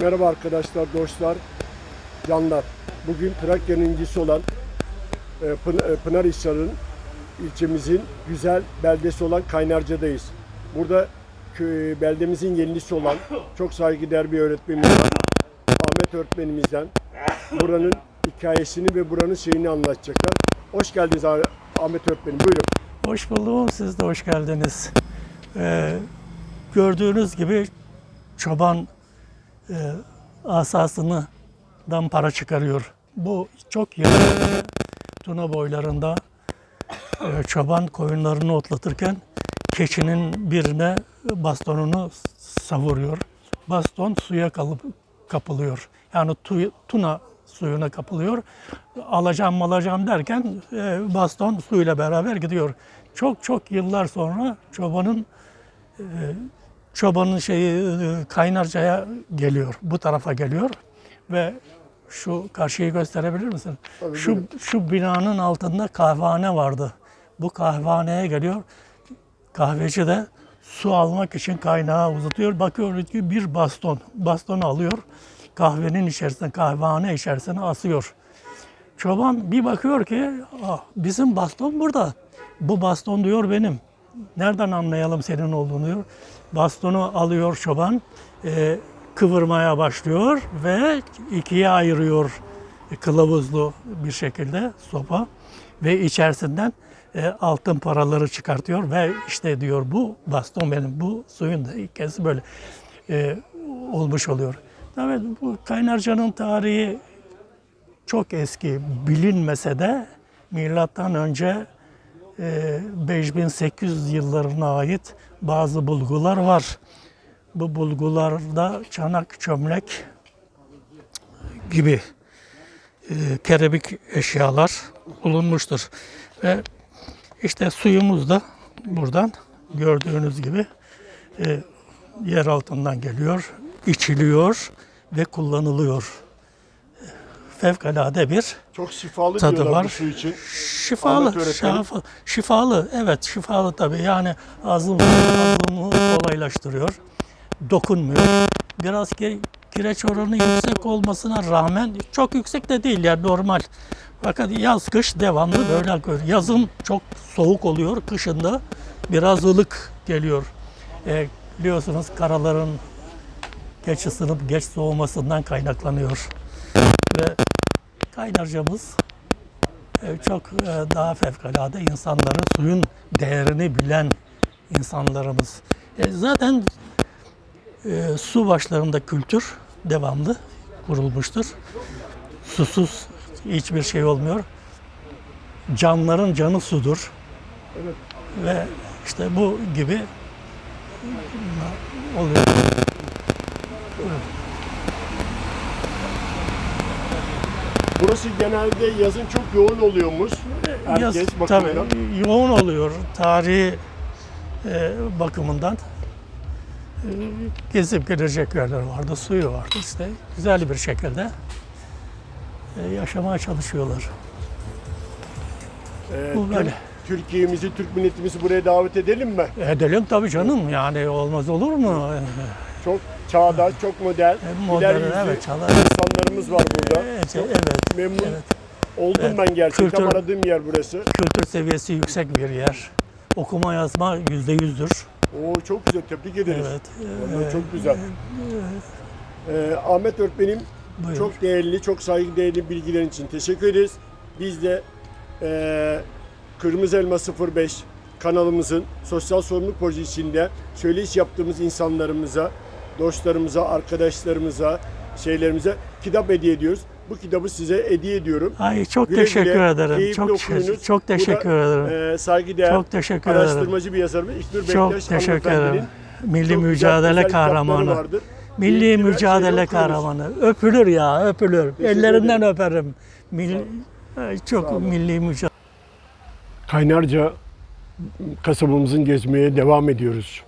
Merhaba arkadaşlar, dostlar, canlar. Bugün Trakya'nın incisi olan e, e, Pınarhisar'ın ilçemizin güzel beldesi olan Kaynarca'dayız. Burada kö- beldemizin yenilisi olan çok saygıdeğer bir öğretmenimiz var. Ahmet öğretmenimizden buranın hikayesini ve buranın şeyini anlatacaklar. Hoş geldiniz Ah- Ahmet öğretmenim. Buyurun. Hoş buldum, siz de hoş geldiniz. Ee, gördüğünüz gibi çoban e, asasından para çıkarıyor. Bu çok yakın Tuna boylarında e, çoban koyunlarını otlatırken keçinin birine bastonunu savuruyor. Baston suya kalıp kapılıyor. Yani tu- Tuna suyuna kapılıyor. Alacağım malacağım derken e, baston suyla beraber gidiyor. Çok çok yıllar sonra çobanın e, çobanın şeyi e, Kaynarca'ya geliyor. Bu tarafa geliyor ve şu karşıyı gösterebilir misin? Tabii, şu buyurun. şu binanın altında kahvehane vardı. Bu kahvehaneye geliyor. Kahveci de su almak için kaynağı uzatıyor. Bakıyor ki bir baston. Bastonu alıyor. Kahvenin içerisine, kahvehane içerisine asıyor. Çoban bir bakıyor ki "Ah, bizim baston burada. Bu baston diyor benim. Nereden anlayalım senin olduğunu. Bastonu alıyor çoban. e, kıvırmaya başlıyor ve ikiye ayırıyor e, kılavuzlu bir şekilde sopa ve içerisinden e, altın paraları çıkartıyor ve işte diyor bu baston benim bu suyun da ilk kez böyle e, olmuş oluyor. Evet bu Kaynarca'nın tarihi çok eski bilinmese de milattan önce 5800 yıllarına ait bazı bulgular var. Bu bulgularda çanak, çömlek gibi e, keramik eşyalar bulunmuştur. Ve işte suyumuz da buradan gördüğünüz gibi e, yer altından geliyor, içiliyor ve kullanılıyor. Fevkalade bir Çok şifalı Tadı diyorlar bu var. su için. Şifalı, Ahmet öğretmenim. şifa, şifalı. Evet, şifalı tabii. Yani ağzımı, ağzımı kolaylaştırıyor. Dokunmuyor. Biraz ki, kireç oranı yüksek olmasına rağmen çok yüksek de değil yani normal. Fakat yaz kış devamlı böyle akıyor. Yazın çok soğuk oluyor, kışında biraz ılık geliyor. E, biliyorsunuz karaların geç ısınıp geç soğumasından kaynaklanıyor. Ve kaynarcamız e, çok e, daha fevkalade insanları, suyun değerini bilen insanlarımız. E, Zaten su başlarında kültür devamlı kurulmuştur. Susuz hiçbir şey olmuyor. Canların canı sudur. Evet. Ve işte bu gibi oluyor. Burası genelde yazın çok yoğun oluyormuş. Herkes Yaz, bakımından. tabii yoğun oluyor tarihi e, bakımından. E, gezip gelecek yerler vardı, suyu vardı işte. Güzel bir şekilde e, yaşamaya çalışıyorlar. Ee, Bu böyle. Türkiye'mizi, Türk milletimizi buraya davet edelim mi? Edelim tabii canım yani olmaz olur mu? Çok çağdaş, çok modern, E, modern, ileri yüzlü evet, çalar. insanlarımız var burada. Evet, Çok evet. memnun evet. oldum Evet. ben gerçekten. Tam Kültür- aradığım yer burası. Kültür seviyesi yüksek bir yer. Okuma yazma yüzde yüzdür. Oo çok güzel, tebrik ederiz. Evet. Vallahi e, çok güzel. Ee, Ahmet öğretmenim buyurun. çok değerli, çok saygıdeğerli bilgilerin için teşekkür ederiz. Biz de eee Kırmızı Elma 05 kanalımızın sosyal sorumluluk projesinde söyleyiş yaptığımız insanlarımıza, dostlarımıza, arkadaşlarımıza, şeylerimize kitap hediye ediyoruz. Bu kitabı size hediye ediyorum. Ay çok Güle teşekkür güle, ederim. Çok okuyunuz. çok teşekkür Bu da, ederim. eee, saygıdeğer Çok teşekkür ederim. araştırmacı bir yazarımız İknur Çok Bektaş teşekkür hanımefendinin ederim. Milli çok güzel mücadele kitapları kahramanı. vardır. Milli Bilgi mücadele kahramanı. Öpülür ya, öpülür. Teşekkür Ellerinden ederim. öperim. Milli, Ay, Sağ çok milli mücadele. Kaynarca kasabamızın gezmeye devam ediyoruz.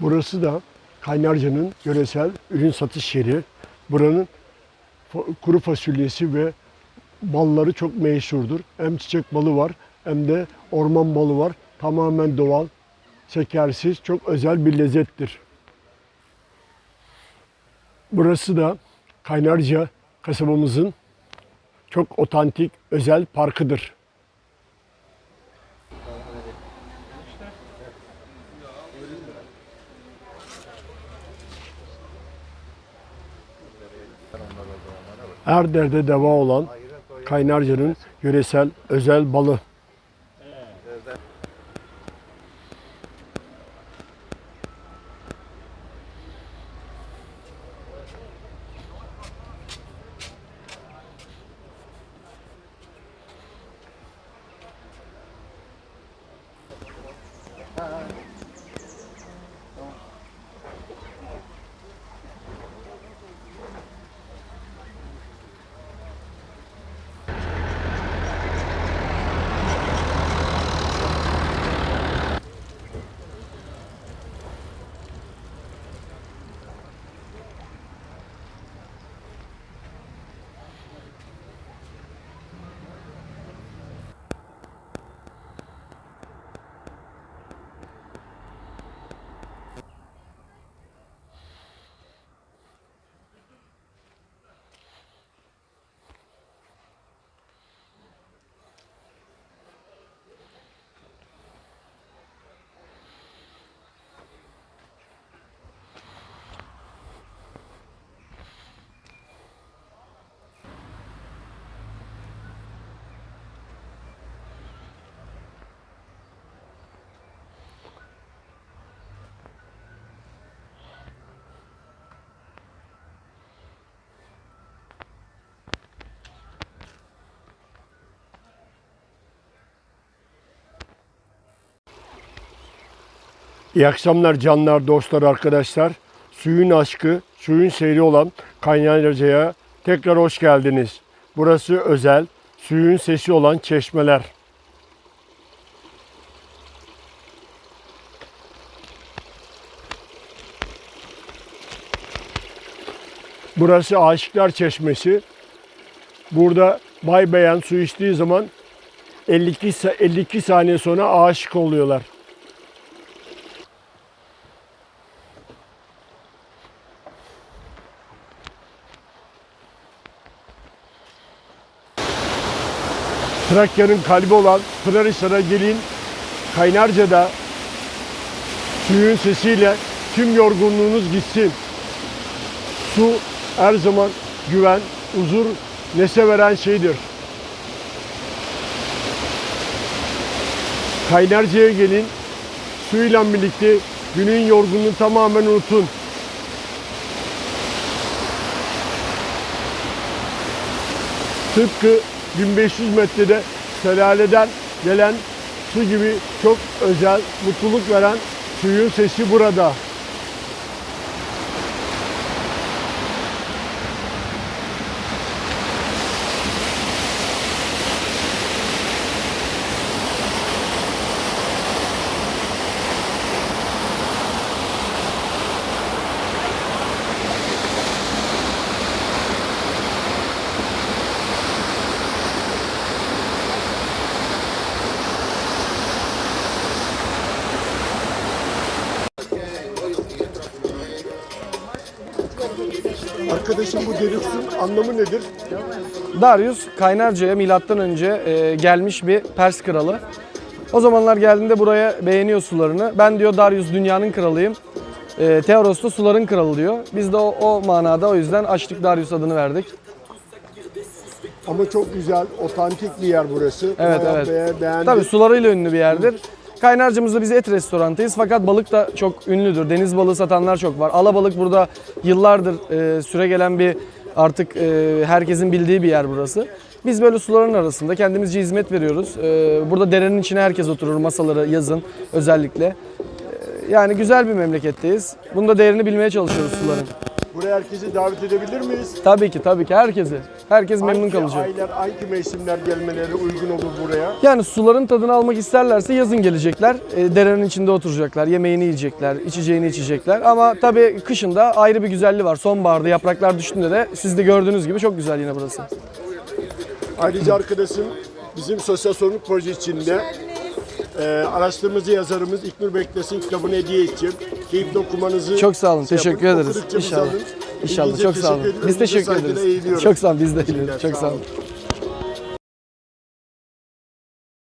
Burası da Kaynarca'nın yöresel ürün satış yeri. Buranın kuru fasulyesi ve balları çok meşhurdur. Hem çiçek balı var hem de orman balı var. Tamamen doğal, şekersiz, çok özel bir lezzettir. Burası da Kaynarca kasabamızın çok otantik, özel parkıdır. Her derde deva olan Kaynarca'nın yöresel özel balı. İyi akşamlar canlar, dostlar, arkadaşlar. Suyun aşkı, suyun seyri olan Kaynarca'ya tekrar hoş geldiniz. Burası özel, suyun sesi olan çeşmeler. Burası Aşıklar Çeşmesi. Burada bay beyan su içtiği zaman 52, sa- 52 saniye sonra aşık oluyorlar. Trakya'nın kalbi olan Pınarhisar'a gelin. Kaynarca'da suyun sesiyle tüm yorgunluğunuz gitsin. Su her zaman güven, huzur, nese veren şeydir. Kaynarca'ya gelin. Suyla birlikte günün yorgunluğunu tamamen unutun. Tıpkı 1500 metrede şelaleden gelen su gibi çok özel, mutluluk veren suyun sesi burada. Arkadaşım bu Deluxe'un anlamı nedir? Darius Kaynarca'ya milattan önce e, gelmiş bir Pers kralı. O zamanlar geldiğinde buraya beğeniyor sularını. Ben diyor Darius dünyanın kralıyım. E, Theoros da suların kralı diyor. Biz de o, o manada o yüzden açtık Darius adını verdik. Ama çok güzel, otantik bir yer burası. Evet Bayağı evet. be- beğendim. Tabii sularıyla ünlü bir yerdir. Kaynarca'mızda biz et restorantıyız fakat balık da çok ünlüdür. Deniz balığı satanlar çok var. Alabalık burada yıllardır e, süre gelen bir artık e, herkesin bildiği bir yer burası. Biz böyle suların arasında kendimizce hizmet veriyoruz. E, burada derenin içine herkes oturur masaları yazın özellikle. E, yani güzel bir memleketteyiz. Bunun da değerini bilmeye çalışıyoruz suların. Buraya herkesi davet edebilir miyiz? Tabii ki tabii ki herkesi. Herkes memnun Hangi kalacak. aylar, hangi mevsimler gelmeleri uygun olur buraya? Yani suların tadını almak isterlerse yazın gelecekler. E, derenin içinde oturacaklar, yemeğini yiyecekler, içeceğini içecekler. Ama tabii kışın da ayrı bir güzelliği var. Sonbaharda yapraklar düştüğünde de siz de gördüğünüz gibi çok güzel yine burası. Ayrıca arkadaşım bizim sosyal sorumluluk projesi içinde e, araştırmacı yazarımız İknur Beklesin kitabını hediye edeceğim. Keyifli okumanızı Çok sağ olun, şey teşekkür yapın. ederiz. İnşallah. alın. İnşallah çok sağ olun. Biz teşekkür ederiz. Çok sağ olun biz de eğiliyoruz. Çok sağ olun.